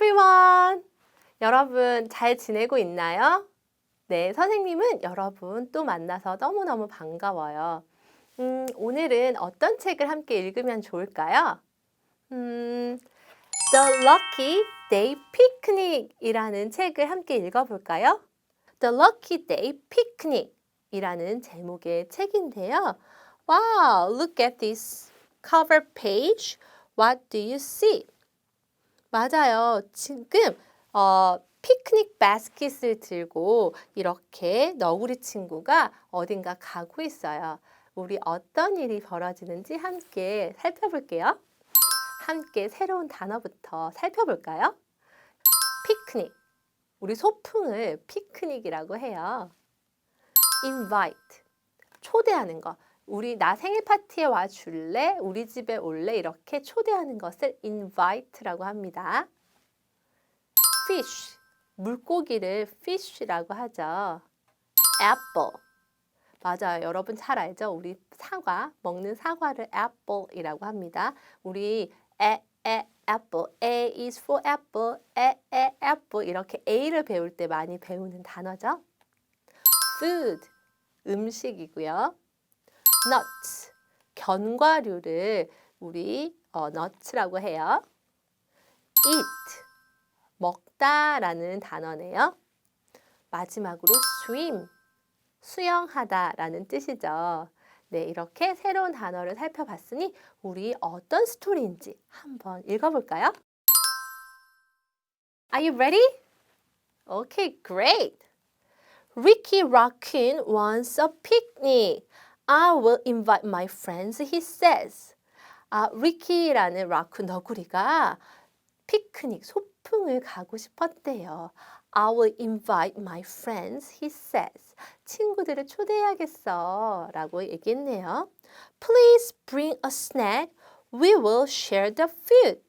everyone. 여러분 잘 지내고 있나요? 네, 선생님은 여러분 또 만나서 너무너무 반가워요. 음, 오늘은 어떤 책을 함께 읽으면 좋을까요? 음, The Lucky Day Picnic 이라는 책을 함께 읽어볼까요? The Lucky Day Picnic 이라는 제목의 책인데요. Wow, look at this cover page. What do you see? 맞아요. 지금 어, 피크닉 바스켓을 들고 이렇게 너구리 친구가 어딘가 가고 있어요. 우리 어떤 일이 벌어지는지 함께 살펴볼게요. 함께 새로운 단어부터 살펴볼까요? 피크닉. 우리 소풍을 피크닉이라고 해요. invite. 초대하는 거. 우리 나 생일 파티에 와 줄래? 우리 집에 올래? 이렇게 초대하는 것을 invite라고 합니다. fish. 물고기를 fish라고 하죠. apple. 맞아요. 여러분 잘 알죠? 우리 사과, 먹는 사과를 apple이라고 합니다. 우리 에, 에, apple. A is for apple. 에, 에, apple. 이렇게 A를 배울 때 많이 배우는 단어죠. food. 음식이고요. Nuts. 견과류를 우리 어, nuts라고 해요. eat. 먹다라는 단어네요. 마지막으로 swim. 수영하다라는 뜻이죠. 네, 이렇게 새로운 단어를 살펴봤으니 우리 어떤 스토리인지 한번 읽어볼까요? Are you ready? Okay, great. Ricky Raccoon wants a picnic. I will invite my friends, he says. 아, 리키라는 라쿤 너구리가 피크닉, 소풍을 가고 싶었대요. I will invite my friends, he says. 친구들을 초대해야겠어. 라고 얘기했네요. Please bring a snack. We will share the food.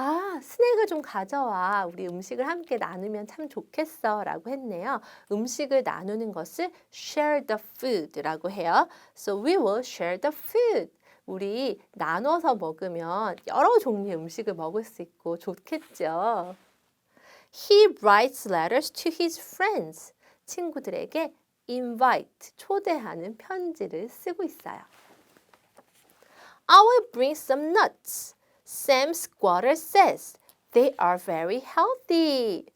아, 스낵을 좀 가져와. 우리 음식을 함께 나누면 참 좋겠어. 라고 했네요. 음식을 나누는 것을 share the food 라고 해요. So we will share the food. 우리 나눠서 먹으면 여러 종류의 음식을 먹을 수 있고 좋겠죠. He writes letters to his friends. 친구들에게 invite, 초대하는 편지를 쓰고 있어요. I will bring some nuts. Sam Squatter says they are very healthy.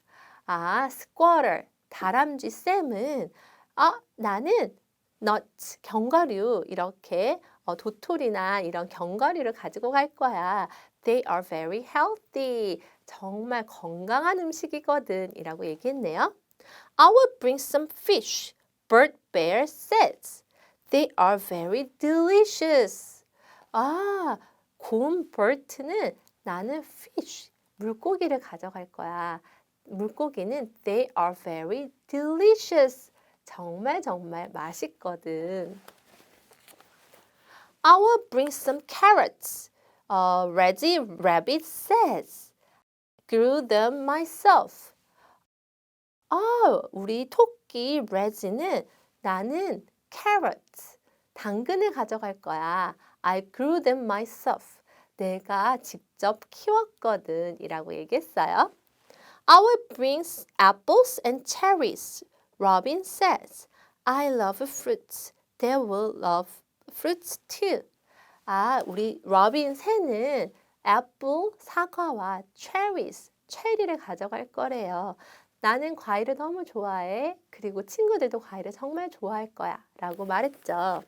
아, squatter, 다람쥐 쌤은 아, 나는 nuts, 견과류 이렇게 어, 도토리나 이런 견과류를 가지고 갈 거야. They are very healthy. 정말 건강한 음식이거든. 이라고 얘기했네요. I will bring some fish. Bird Bear says. They are very delicious. 아, 곰 버트는 나는 fish, 물고기를 가져갈 거야. 물고기는 they are very delicious. 정말 정말 맛있거든. I will bring some carrots. Uh, Reggie Rabbit says. Grew them myself. 아, 우리 토끼 레지는 나는 carrots, 당근을 가져갈 거야. I grew them myself. 내가 직접 키웠거든. 이라고 얘기했어요. I will bring apples and cherries. Robin says. I love fruits. They will love fruits too. 아, 우리 로빈 새는 애플, 사과와 cherries, 체리를 가져갈 거래요. 나는 과일을 너무 좋아해. 그리고 친구들도 과일을 정말 좋아할 거야. 라고 말했죠.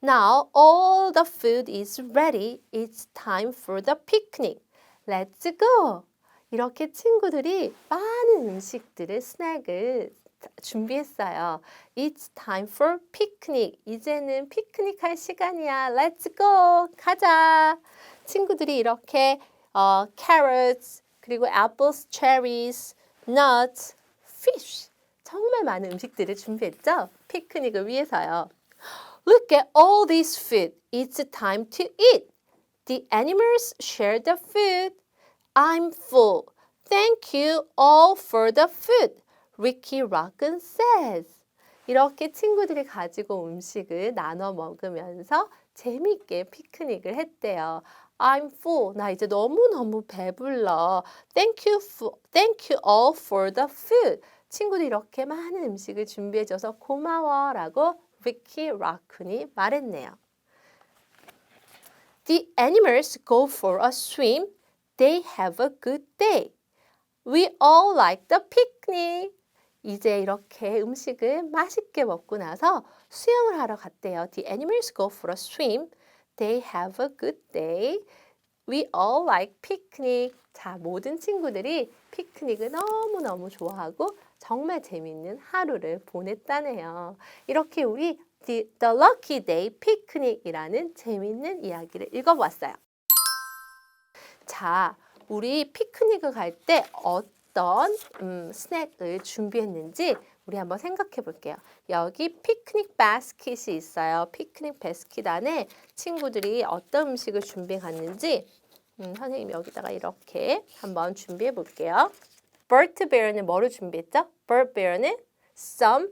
Now all the food is ready. It's time for the picnic. Let's go. 이렇게 친구들이 많은 음식들을 스낵을 준비했어요. It's time for picnic. 이제는 피크닉 할 시간이야. Let's go. 가자. 친구들이 이렇게 어, carrots, 그리고 apples, cherries, nuts, fish. 정말 많은 음식들을 준비했죠. 피크닉을 위해서요. Look at all this food. It's time to eat. The animals share the food. I'm full. Thank you all for the food. Ricky Rockin says. 이렇게 친구들이 가지고 음식을 나눠 먹으면서 재미있게 피크닉을 했대요. I'm full. 나 이제 너무너무 배불러. Thank you for, thank you all for the food. 친구들 이렇게 많은 음식을 준비해줘서 고마워 라고 리키 라쿤이 말했네요. The animals go for a swim. They have a good day. We all like the picnic. 이제 이렇게 음식을 맛있게 먹고 나서 수영을 하러 갔대요. The animals go for a swim. They have a good day. We all like picnic. 자, 모든 친구들이 피크닉을 너무너무 좋아하고 정말 재밌는 하루를 보냈다네요. 이렇게 우리 The, The Lucky Day Picnic이라는 재밌는 이야기를 읽어보았어요. 자, 우리 피크닉을 갈 때 어떤 음, 스낵을 준비했는지 우리 한번 생각해 볼게요. 여기 피크닉 바스킷이 있어요. 피크닉 바스킷 안에 친구들이 어떤 음식을 준비해 갔는지 음, 선생님 여기다가 이렇게 한번 준비해 볼게요. 버트 베어는 뭐를 준비했죠? 버트 베어는 some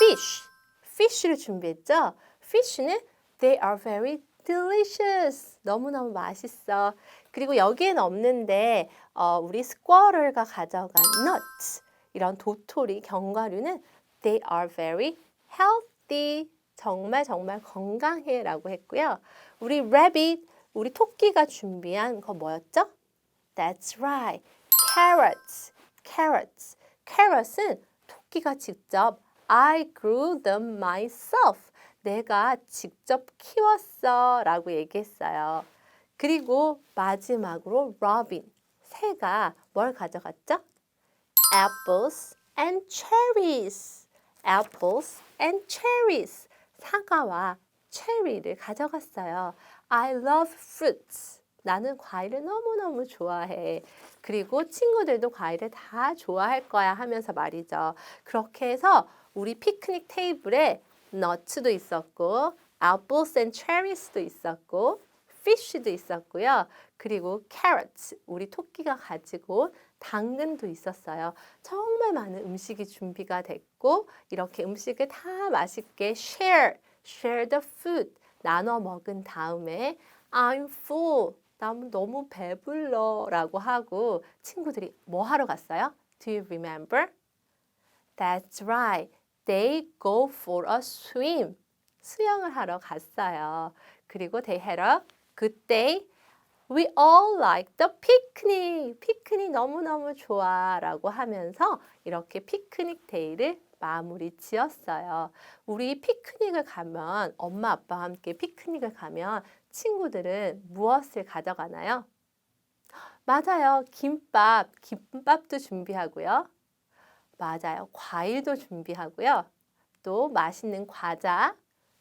fish. fish를 준비했죠? fish는 they are very delicious. 너무너무 맛있어. 그리고 여기에는 없는데 어, 우리 스쿼럴가 가져간 nuts 이런 도토리, 견과류는 they are very healthy. 정말 정말 건강해라고 했고요. 우리 rabbit, 우리 토끼가 준비한 거 뭐였죠? That's right. carrots. carrots. carrots은 토끼가 직접 I grew them myself. 내가 직접 키웠어 라고 얘기했어요. 그리고 마지막으로 로빈, 새가 뭘 가져갔죠? apples and cherries. apples and cherries. 사과와 체리를 가져갔어요. I love fruits. 나는 과일을 너무너무 좋아해. 그리고 친구들도 과일을 다 좋아할 거야 하면서 말이죠. 그렇게 해서 우리 피크닉 테이블에 너츠도 있었고, apples and cherries도 있었고, fish도 있었고요. 그리고 carrots, 우리 토끼가 가지고 당근도 있었어요. 정말 많은 음식이 준비가 됐고, 이렇게 음식을 다 맛있게 share, share the food, 나눠 먹은 다음에 I'm full, 난 너무 배불러 라고 하고 친구들이 뭐 하러 갔어요? Do you remember? That's right. They go for a swim. 수영을 하러 갔어요. 그리고 they had a good day. We all like the picnic. 피크닉 너무너무 좋아 라고 하면서 이렇게 피크닉 데이를 마무리 지었어요. 우리 피크닉을 가면 엄마 아빠와 함께 피크닉을 가면 친구들은 무엇을 가져가나요? 맞아요. 김밥, 김밥도 준비하고요. 맞아요. 과일도 준비하고요. 또 맛있는 과자,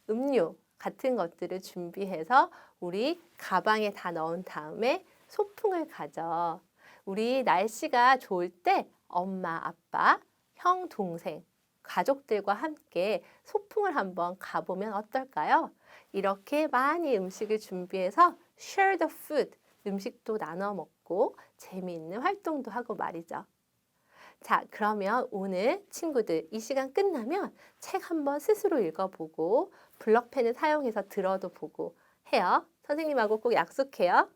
음료 같은 것들을 준비해서 우리 가방에 다 넣은 다음에 소풍을 가죠. 우리 날씨가 좋을 때 엄마, 아빠, 형, 동생, 가족들과 함께 소풍을 한번 가보면 어떨까요? 이렇게 많이 음식을 준비해서 share the food, 음식도 나눠 먹고 재미있는 활동도 하고 말이죠. 자, 그러면 오늘 친구들 이 시간 끝나면 책 한번 스스로 읽어보고 블럭펜을 사용해서 들어도 보고 해요. 선생님하고 꼭 약속해요.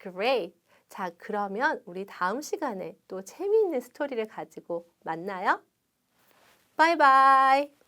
Great. 자, 그러면 우리 다음 시간에 또 재미있는 스토리를 가지고 만나요. 바이바이.